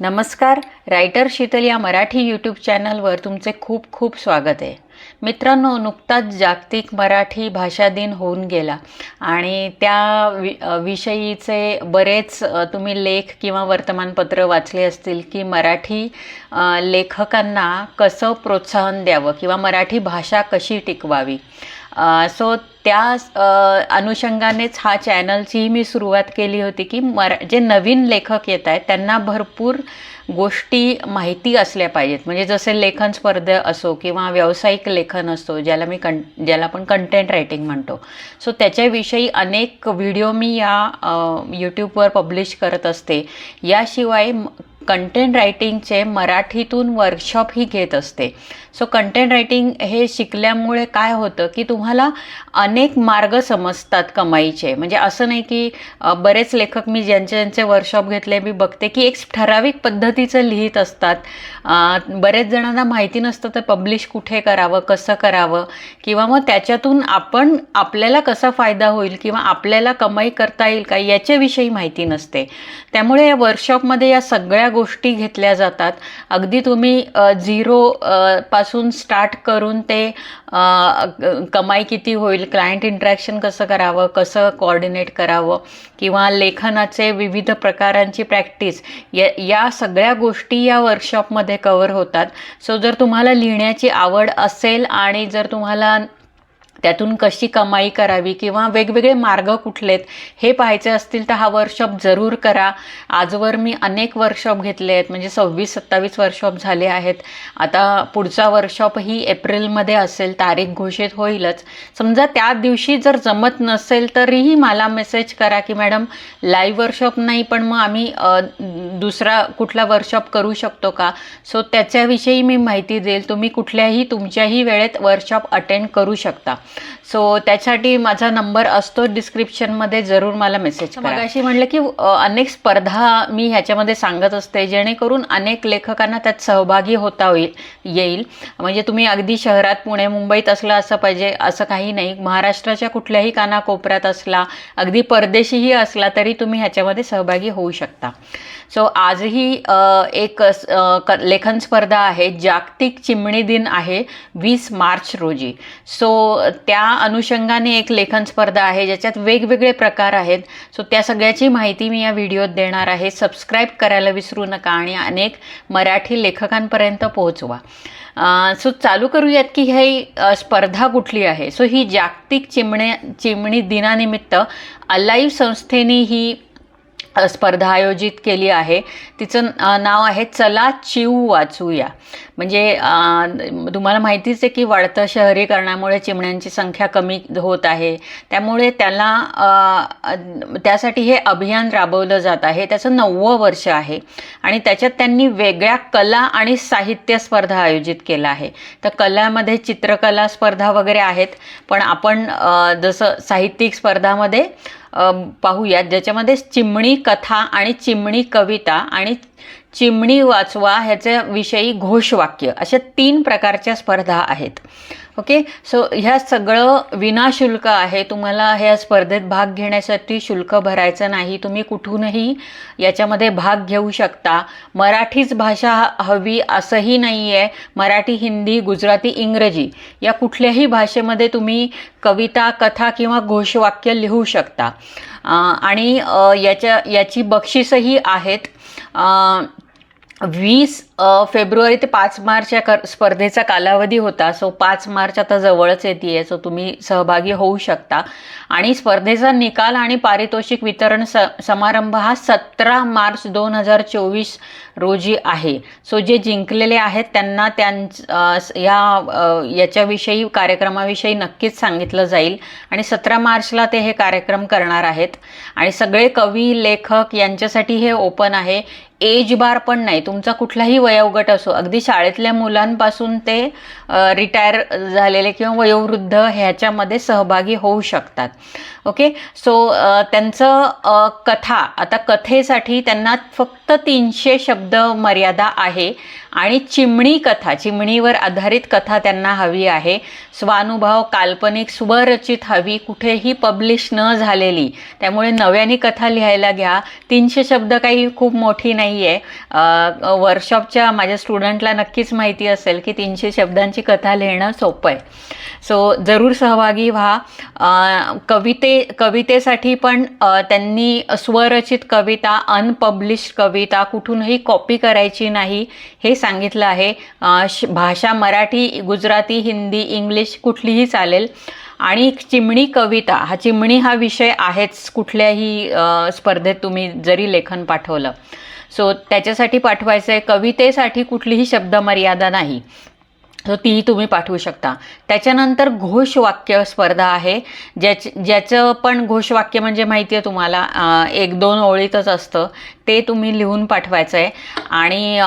नमस्कार रायटर शीतल या मराठी यूट्यूब चॅनलवर तुमचे खूप खूप स्वागत आहे. मित्रांनो नुकताच जागतिक मराठी भाषा दिन होऊन गेला आणि त्या वि विषयीचे बरेच तुम्ही लेख किंवा वर्तमानपत्र वाचले असतील की मराठी लेखकांना कसं प्रोत्साहन द्यावं किंवा मराठी भाषा कशी टिकवावी? सो त्या अनुषंगानेच हा चॅनलची मी सुरुवात केली होती की मरा जे नवीन लेखक येत आहेत त्यांना भरपूर गोष्टी माहिती असल्या पाहिजेत. म्हणजे जसे लेखन स्पर्धा असो किंवा व्यावसायिक लेखन असतो ज्याला मी कं ज्याला आपण कंटेंट रायटिंग म्हणतो. सो त्याच्याविषयी अनेक व्हिडिओ मी या यूट्यूबवर पब्लिश करत असते. याशिवाय कंटेंट रायटिंगचे मराठीतून वर्कशॉपही घेत असते. सो कंटेंट रायटिंग हे शिकल्यामुळे काय होतं की तुम्हाला अनेक मार्ग समजतात कमाईचे. म्हणजे असं नाही की बरेच लेखक मी ज्यांचे ज्यांचे वर्कशॉप घेतले मी बघते की एक ठराविक पद्धतीचं लिहित असतात. बरेच जणांना माहिती नसतं तर पब्लिश कुठे करावं कसं करावं किंवा मग त्याच्यातून आपण आपल्याला कसा फायदा होईल किंवा आपल्याला कमाई करता येईल का याच्याविषयी माहिती नसते. त्यामुळे या वर्कशॉपमध्ये या सगळ्या गोष्टी घेतल्या जातात. अगदी तुम्ही झिरो पासून स्टार्ट करून ते कमाई किती होईल क्लायंट इंटरॅक्शन कसं करावं कसं कोऑर्डिनेट करावं किंवा लेखनाचे विविध प्रकारांची प्रॅक्टिस या या सगळ्या गोष्टी या वर्कशॉपमध्ये कवर होतात. सो जर तुम्हाला लिहिण्याची आवड असेल आणि जर तुम्हाला त्यातून कशी कमाई करावी किंवा वेगवेगळे मार्ग कुठले आहेत हे पाहायचे असतील तर हा वर्कशॉप जरूर करा. आजवर मी अनेक वर्कशॉप घेतले आहेत म्हणजे सव्वीस सत्तावीस वर्कशॉप झाले आहेत. आता पुढचा वर्कशॉपही एप्रिलमध्ये असेल तारीख घोषित होईलच. समजा त्या दिवशी जर जमत नसेल तरीही मला मेसेज करा की मॅडम लाईव्ह वर्कशॉप नाही पण मग आम्ही दुसरा कुठला वर्कशॉप करू शकतो का? सो त्याच्याविषयी मी माहिती देईल. तुम्ही कुठल्याही तुमच्याही वेळेत वर्कशॉप अटेंड करू शकता. सो त्यासाठी माझा नंबर असतो डिस्क्रिप्शनमध्ये जरूर मला मेसेज करा. अशी म्हटलं की अनेक स्पर्धा मी ह्याच्यामध्ये सांगत असते जेणेकरून अनेक लेखकांना त्यात सहभागी होता होईल येईल. म्हणजे तुम्ही अगदी शहरात पुणे मुंबईत असला असं पाहिजे असं काही नाही. महाराष्ट्राच्या कुठल्याही कानाकोपऱ्यात असला अगदी परदेशीही असला तरी तुम्ही ह्याच्यामध्ये सहभागी होऊ शकता. सो आजही एक लेखन स्पर्धा आहे जागतिक चिमणी दिन आहे वीस मार्च रोजी. सो त्या अनुषंगाने एक लेखन स्पर्धा आहे ज्याच्यात वेगवेगळे प्रकार आहेत. सो त्या सगळ्याची माहिती मी या व्हिडिओत देणार आहे. सबस्क्राईब करायला विसरू नका आणि अनेक मराठी लेखकांपर्यंत पोहोचवा. सो चालू करूयात की ही स्पर्धा कुठली आहे? सो ही जागतिक चिमणे चिमणी दिनानिमित्त अलाईव्ह संस्थेने ही स्पर्धा आयोजित केली आहे. तिचं नाव आहे चला चिव वाचूया. म्हणजे तुम्हाला माहितीच आहे की वाढतं शहरीकरणामुळे चिमण्यांची संख्या कमी होत आहे. त्यामुळे त्याला त्यासाठी हे अभियान राबवलं जात आहे. त्याचं नववं वर्ष आहे. आणि त्याच्यात त्यांनी वेगळ्या कला आणि साहित्य स्पर्धा आयोजित केला आहे. तर कलामध्ये चित्रकला स्पर्धा वगैरे आहेत. पण आपण जसं साहित्यिक स्पर्धामध्ये पाहूयात. ज्याच्यामध्ये चिमणी कथा आणि चिमणी कविता आणि चिमणी वाचवा ह्याच्या विषयी घोषवाक्य अशा तीन प्रकारच्या स्पर्धा आहेत. ओके सो ह्या सगळं विनाशुल्क आहे. तुम्हाला ह्या स्पर्धेत भाग घेण्यासाठी शुल्क भरायचं नाही. तुम्ही कुठूनही याच्यामध्ये भाग घेऊ शकता. मराठीच भाषा हवी असंही नाही आहे मराठी हिंदी गुजराती इंग्रजी या कुठल्याही भाषेमध्ये तुम्ही कविता कथा किंवा घोषवाक्य लिहू शकता. आणि याच्या याची बक्षीसही आहेत. वीस फेब्रुवारी ते पाच मार्च या कर स्पर्धेचा कालावधी होता. सो पाच मार्च आता जवळच येते आहे. सो तुम्ही सहभागी होऊ शकता. आणि स्पर्धेचा निकाल आणि पारितोषिक वितरण स समारंभ हा सतरा मार्च दोन हजार चोवीस रोजी आहे. सो जे जिंकलेले आहेत त्यांना त्यांच या याच्याविषयी कार्यक्रमाविषयी नक्कीच सांगितलं जाईल. आणि सतरा मार्चला ते हे कार्यक्रम करणार आहेत. आणि सगळे कवी लेखक यांच्यासाठी हे ओपन आहे. एज बार पण नाही. तुमचा कुठलाही वयोगट असो अगदी शाळेतल्या मुलांपासून ते रिटायर झालेले किंवा वयोवृद्ध ह्याच्यामध्ये सहभागी होऊ शकतात. ओके सो त्यांचं कथा आता कथेसाठी त्यांना फक्त तीनशे शब्द मर्यादा आहे आणि चिमणी कथा चिमणीवर आधारित कथा त्यांना हवी आहे. स्वानुभव काल्पनिक स्वरचित हवी कुठेही पब्लिश न झालेली. त्यामुळे नव्याने कथा लिहायला घ्या. तीनशे शब्द काही खूप मोठी नाही. आहे वर्कशॉपच्या माझ्या स्टुडंटला नक्कीच माहिती असेल की तीनशे शब्दांची कथा लिहिणं सोपं आहे सो जरूर सहभागी व्हा. कविते कवितेसाठी पण त्यांनी स्वरचित कविता अनपब्लिश कविता कुठूनही कॉपी करायची नाही हे सांगितलं आहे. भाषा मराठी गुजराती हिंदी इंग्लिश कुठलीही चालेल. आणि चिमणी कविता हा चिमणी हा विषय आहेच कुठल्याही स्पर्धेत तुम्ही जरी लेखन पाठवलं. सो त्याच्यासाठी पाठवायचं आहे कवितेसाठी कुठलीही शब्दमर्यादा नाही. सो तीही तुम्ही पाठवू शकता. त्याच्यानंतर घोषवाक्य स्पर्धा आहे. ज्याच ज्याचं पण घोषवाक्य म्हणजे माहिती आहे तुम्हाला एक दोन ओळीतच असतं. ते तुम्ही लिहून पाठवायचं आहे आणि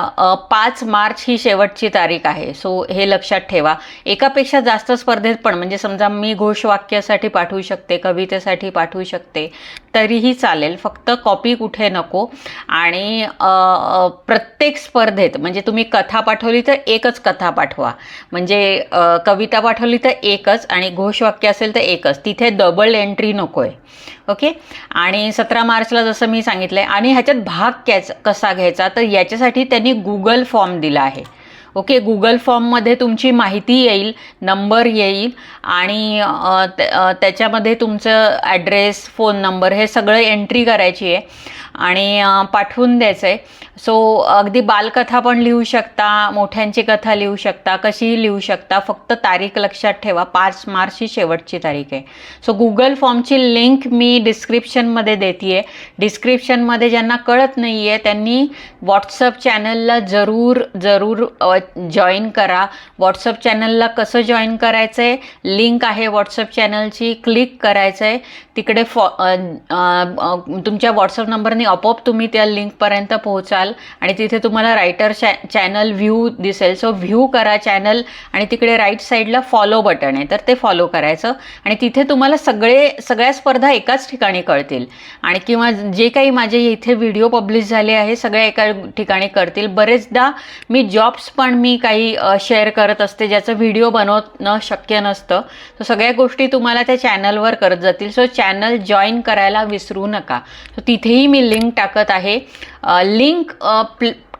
पाच मार्च ही शेवटची तारीख आहे. सो हे लक्षात ठेवा. एकापेक्षा जास्त स्पर्धेत पण म्हणजे समजा मी घोषवाक्यासाठी पाठवू शकते कवितेसाठी पाठवू शकते तरीही चालेल. फक्त कॉपी कुठे नको. आणि प्रत्येक स्पर्धेत म्हणजे तुम्ही कथा पाठवली तर एकच कथा पाठवा. म्हणजे कविता पाठवली तर एकच आणि घोषवाक्य असेल तर एकच. तिथे डबल एंट्री नको आहे ओके? आणि सतरा मार्चला जसं मी सांगितलं आहे आणि ह्याच्यात भाग कॅच कसा घ्यायचा तर याच्यासाठी त्यांनी गुगल फॉर्म दिला आहे. ओके गुगल फॉर्ममध्ये तुमची माहिती येईल नंबर येईल आणि त्याच्यामध्ये तुमचं ॲड्रेस फोन नंबर हे सगळं एंट्री करायची आहे. आणि पाठवून द्यायचं आहे सो अगदी बालकथा पण लिहू शकता मोठ्यांची कथा लिहू शकता कशीही लिहू शकता फक्त तारीख लक्षात ठेवा पाच मार्च ही शेवटची तारीख आहे. सो गुगल फॉर्मची लिंक मी डिस्क्रिप्शनमध्ये देते आहे डिस्क्रिप्शनमध्ये ज्यांना कळत नाही आहे त्यांनी व्हॉट्सअप चॅनलला जरूर जरूर जॉईन करा. व्हॉट्सअप चॅनलला कसं जॉईन करायचं आहे लिंक आहे व्हॉट्सअप चॅनलची क्लिक करायचं आहे तिकडे फॉ तुमच्या व्हॉट्सअप नंबरने आणि आपोआप तुम्ही त्या लिंकपर्यंत पोहोचाल आणि तिथे तुम्हाला रायटर चॅ चॅनल व्ह्यू दिसेल. सो व्ह्यू करा चॅनल आणि तिकडे राईट साईडला फॉलो बटन आहे. तर ते फॉलो करायचं. आणि तिथे तुम्हाला सगळे सगळ्या स्पर्धा एकाच ठिकाणी कळतील. आणि किंवा जे काही माझे इथे व्हिडिओ पब्लिश झाले आहे सगळ्या एका ठिकाणी करतील बरेचदा मी जॉब्स पण मी काही शेअर करत असते ज्याचं व्हिडिओ बनवणं शक्य नसतं. तर सगळ्या गोष्टी तुम्हाला त्या चॅनलवर करत जातील. सो चॅनल जॉईन करायला विसरू नका. सो तिथेही मी लिंक टाकत आहे. लिंक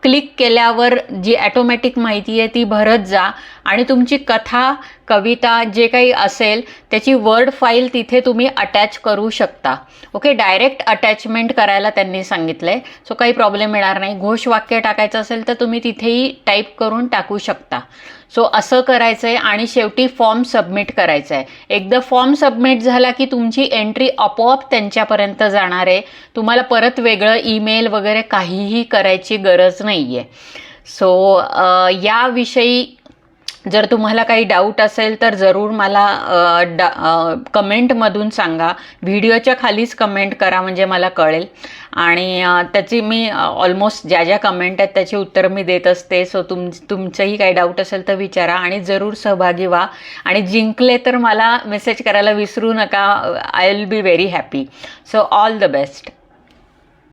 क्लिक केल्यावर जी ॲटोमॅटिक माहिती आहे ती भरत जा आणि तुमची कथा कविता जे काही असेल त्याची वर्ड फाईल तिथे तुम्ही अटॅच करू शकता. ओके डायरेक्ट अटॅचमेंट करायला त्यांनी सांगितलं आहे सो काही प्रॉब्लेम येणार नाही. घोषवाक्य टाकायचं असेल तर तुम्ही तिथेही टाईप करून टाकू शकता. सो असं करायचं आहे आणि शेवटी फॉर्म सबमिट करायचा आहे एकदा फॉर्म सबमिट झाला की तुमची एंट्री आपोआप त्यांच्यापर्यंत जाणार आहे. तुम्हाला परत वेगळं ईमेल वगैरे काहीही करायची गरज नाही आहे सो याविषयी जर तुम्हाला काही डाऊट असेल तर जरूर मला डा कमेंटमधून सांगा. व्हिडिओच्या खालीच कमेंट करा म्हणजे मला कळेल. आणि त्याची मी ऑलमोस्ट ज्या ज्या कमेंट आहेत त्याची उत्तर मी देत असते. सो तुम तुमचंही काही डाऊट असेल तर विचारा आणि जरूर सहभागी व्हा. आणि जिंकले तर मला मेसेज करायला विसरू नका. I will be very happy so all the best